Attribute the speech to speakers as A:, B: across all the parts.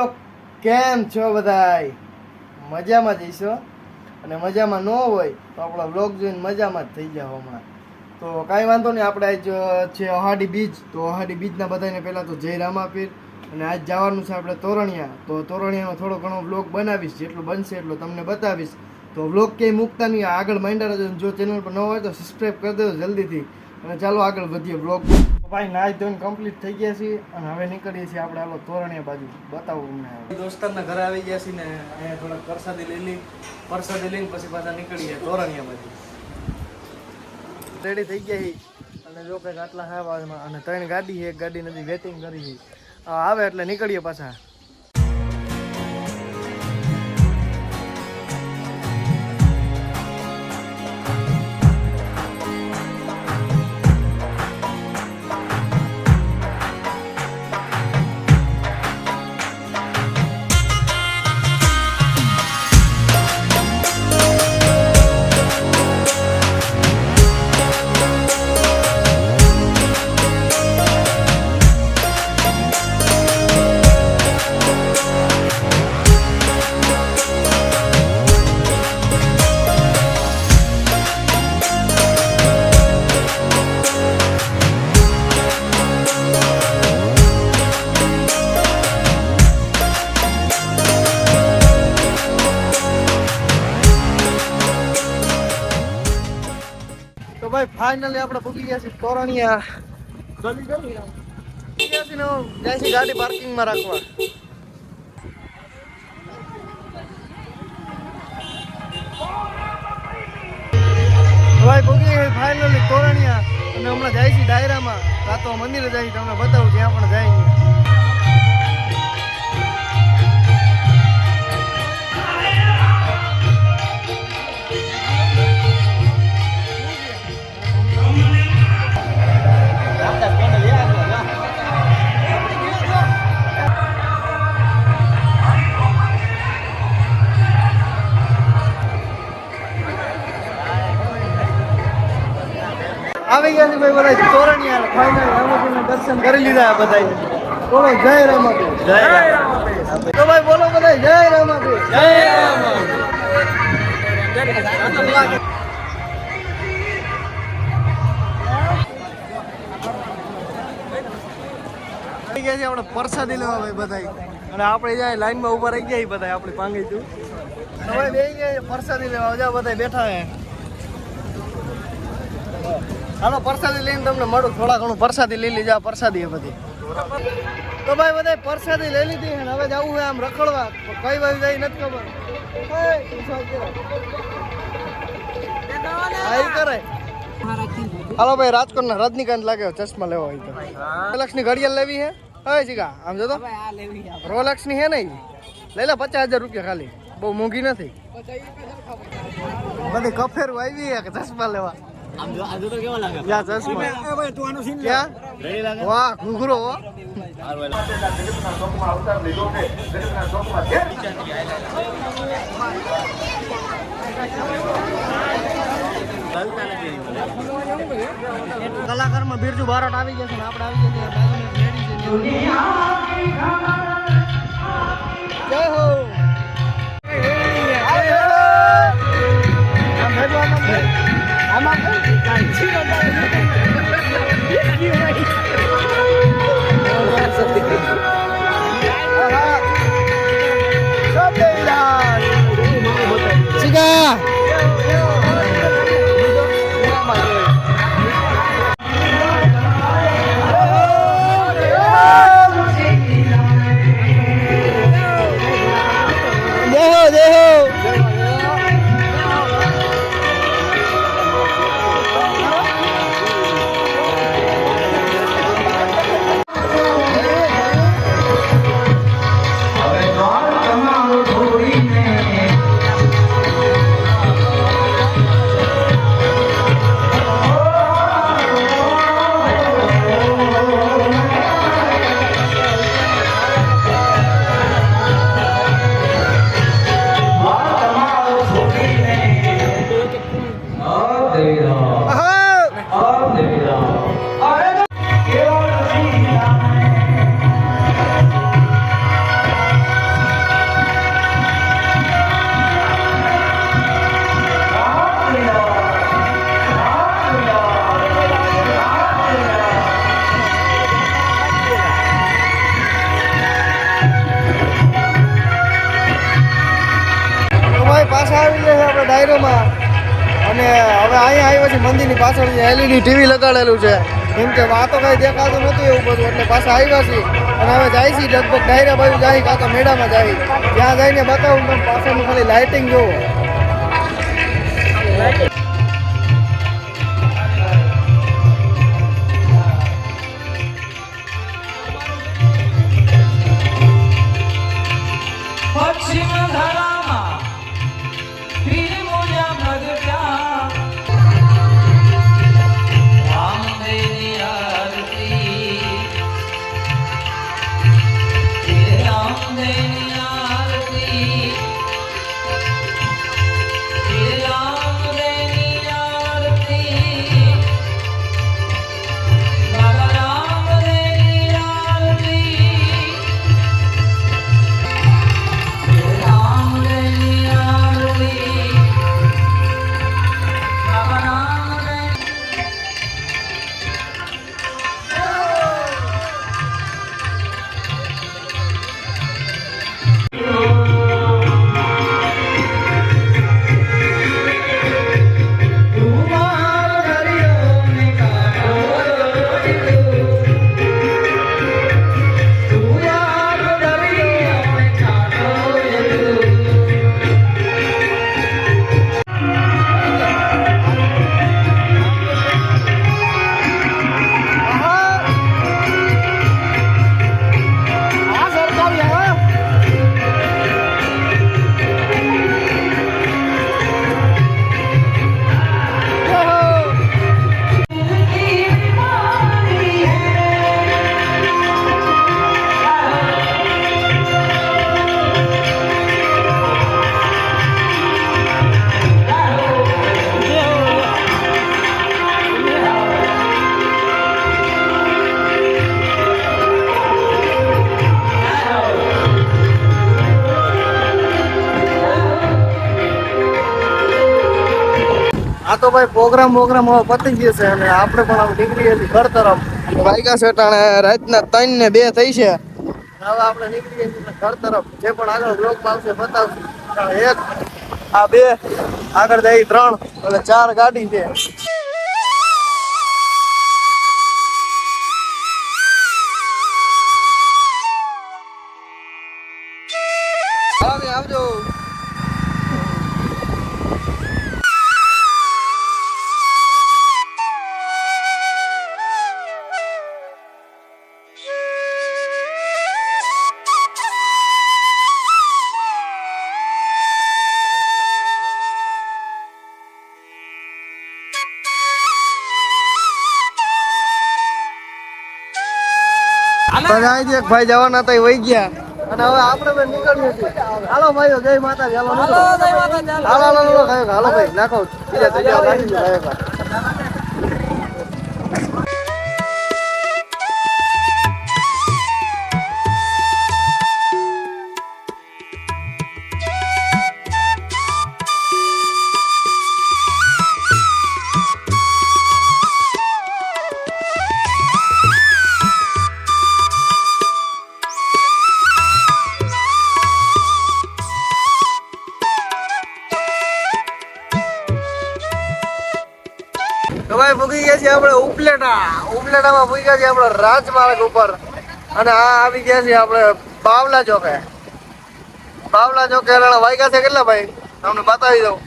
A: તો કેમ છો બધાય? મજામાં જઈશો અને મજામાં ન હોય તો આપણો વ્લોગ જોઈને મજામાં જ થઈ જાઓ હમણાં. તો કાંઈ વાંધો નહીં, આપણે આજ છે અહાડી બીચ તો અહાડી બીચના બધાને પહેલાં તો જય રામાપીર. અને આજ જવાનું છે આપણે તોરણિયા. તો તોરણિયાનો થોડો ઘણો વ્લોગ બનાવીશ, જેટલું બનશે એટલું તમને બતાવીશ. તો વ્લોગ ક્યાંય મૂકતા નહીં. આગળ માંડ્યા જો ચેનલ પર ન હોય તો સબસ્ક્રાઈબ કરી દેજો જલ્દીથી. અને ચાલો આગળ વધીએ વ્લોગ. ભાઈ નાચ ધોઈને કમ્પ્લીટ થઈ ગયા છીએ અને હવે નીકળીએ છીએ આપણે આલો તોરણિયા બાજુ. બતાવું અમને દોસ્તારના ઘરે આવી ગયા છીએ ને અહીંયા થોડાક પ્રસાદી લઈ લઈ પ્રસાદી લઈને પછી પાછા નીકળીએ તોરણિયા બાજુ. રેડી થઈ ગયા છીએ. અને જો કંઈક આટલા હાવાજમાં અને ત્રણ ગાડી છે એક ગાડી નથી વેટિંગ કરી છે. આવે એટલે નીકળીએ પાછા. ફાઇનલી આપણે પૂકી ગયા છીએ તોરણિયા ગાડી પાર્કિંગમાં રાખવા. ભાઈ પૂકી ગયા ફાઇનલી તોરણિયા અને હમણાં જાય છે ડાયરામાં. રાતો મંદિરે જાય છે તમને બતાવું જ્યાં પણ જાય દર્શન કરી લીધા બધા બોલો જય રામાપીર જય રામાપીર તો ભાઈ બોલો બધા જય રામાપીર જય ગયા છે આપણે પરસાદી લેવા ભાઈ બધા અને આપણે જાય લાઈનમાં ઊભા રહી ગયા બધા આપણે પાંગી તું હવે બે ગયા પ્રસાદી લેવા. બધા બેઠા હે. હાલો પ્રસાદી લઈને તમને મળું. થોડા ઘણું પ્રસાદી લઈ લીધા પ્રસાદી એ બધી. તો ભાઈ બધા પ્રસાદી લઈ લીધી અને હવે જવું હોય આમ રખડવા. કઈ બાજુ જાય નથી ખબર. હાલો ભાઈ, રાજકોટના રજનીકાંત લાગે, ચશ્મા લેવા હોય તો. ની ઘડિયાળ લેવી હે હવે જીગા, આમ જો તો. રોલેક્સની હે ને? લઈ પચાસ હજાર રૂપિયા ખાલી. બહુ મોંઘી નથી. બધી કફેર આવી કે ચશ્મા લેવા? વાહ ઘૂઘરો હો. કલાકારમાં બિરજુ બારોટ આવી જશે ને આપણે આવી જશે. જય હો. ભાઈ પાછા આવી ગયા આપણે ડાયરોમાં અને હવે અહીંયા આવ્યા છે મંદિરની પાછળ જે એલઈડી ટીવી લગાડેલું છે. કેમ કે વાતો કઈ દેખાતું નથી એવું બધું, એટલે પાછા આવ્યા છીએ. અને હવે જાય છે લગભગ ડાયરા બાજુ જાય, કાં તો મેળામાં જાય. ત્યાં જઈને બતાવું તમને, પાછળનું ખાલી લાઇટિંગ જોવો.
B: પશ્ચિમ ધરામાં
A: તો ભાઈ પ્રોગ્રામ પ્રોગ્રામ હવે પતી ગયો છે અને આપણે પણ હવે નીકળી હતી ઘર તરફ. વાગ્યા છે ટાણે રાતના ત્રણ ને બે થઈ છે. હવે આપણે નીકળી છીએ ઘર તરફ. જે પણ આગળ બ્લોક આવશે બતાવશું. એક આ બે આગળ જાય ત્રણ એટલે ચાર ગાડી છે. આવે આવજો બધા એક ભાઈ જવાના હતા એ વહી ગયા. અને હવે આપણે બે નીકળ્યું છે હાલો ભાઈઓ જય માતાજી. હાલો. હાલો હાલો. હાલો હાલો ભાઈ નાખો. બીજા ત્રીજા તો ભૂગી ગયા છીએ આપણે ઉપલેટા. ઉપલેટામાં ભૂગી ગયા છીએ આપણે રાજમાર્ગ ઉપર. અને આ આવી ગયા છીએ આપણે બાવલા ચોકે. બાવલા ચોકે વાગ્યા છે કેટલા ભાઈ? તમને બતાવી દઉં.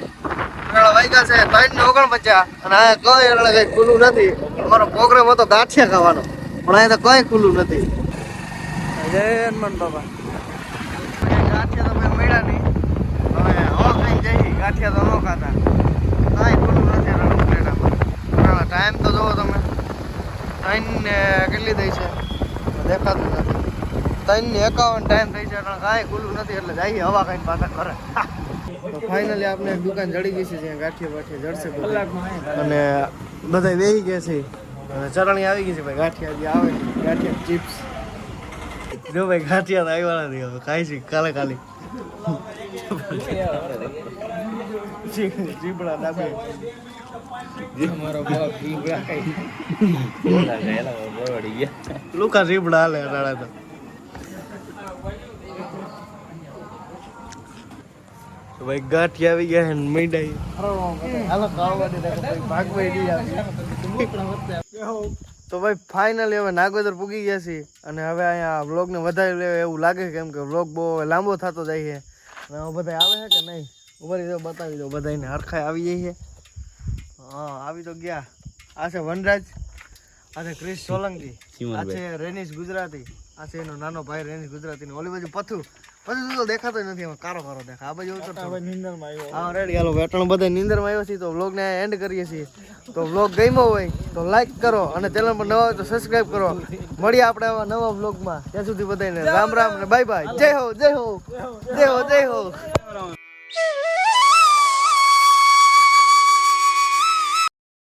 A: વાગ્યા છે ત્રણ ને ઓગણપચાસ. અને આ કઈ એટલે કંઈ ખુલ્લું નથી. અમારો પ્રોગ્રામ હતો ગાંઠિયા ખાવાનો. પણ અહીંયા તો કઈ ખુલ્લું નથી. જય હનુમાન બાબા. ગાંઠિયા તો મેં મળ્યા નહીં. હવે હવા ખાઈ જઈ ગાંઠિયા તો ન ખાતા. કાંઈ ખુલ્લું ટાઈમ તો જોવો તમે. ત્રણ ને કેટલી થઈ છે? દેખાતું નથી. ત્રણ ને એકાવન ટાઈમ થઈ છે પણ કાંઈ ખુલ્લું નથી એટલે જઈએ હવા ખાઈને પાછા કરે તો ફાઇનલી આપણે એક દુકાન જડી ગઈ છે જ્યાં ગાંઠિયા બાઠિયા જડશે. અને બધા વેહી ગયા છે. અને ચરણી આવી ગઈ છે ભાઈ. ગાંઠિયા જે આવે છે ગાંઠિયા ચિપ્સ. જો ભાઈ ગાંઠિયા તો આવ્યા નથી હવે ખાઈ છે કાલે કાલે જીબડા તો ભાઈ ગાંઠી આવી ગયા ને મીંડાઈ હાલો આવી તો ભાઈ ફાઇનલી હવે નાગોદર પૂગી ગયા છીએ. અને હવે અહીંયા વ્લોગને વધારી લેવા એવું લાગે છે, કેમ કે વ્લોગ બહુ લાંબો થતો જાય છે. અને બધા આવે છે કે નહીં? ઉભરી તો બતાવી દો બધાને હરખાઈ આવી જાય છે હા આવી તો ગયા. આ છે વનરાજ આ છે ક્રિશ સોલંકી આ છે રેનિશ ગુજરાતી આ છે એનો નાનો ભાઈ રેનિશ ગુજરાતી ઓલી બાજુ પથુ તું તો દેખાતો નથી એમાં કારો કારો દેખા આ બાજુ ઉતરતો હા રેડી હાલો વેટણ બધા નીંદરમાં આવ્યો છે. તો વ્લોગને એન્ડ કરીએ છીએ. તો વ્લોગ ગમ્યો હોય તો લાઈક કરો અને ચેનલ પર નવા હોય તો સબસ્ક્રાઇબ કરો. મળીએ આપણે આવા નવા વ્લોગમાં ત્યાં સુધી બધાને રામ રામ ને બાય બાય જય હો જય હો. જય હો જય હો. Ah!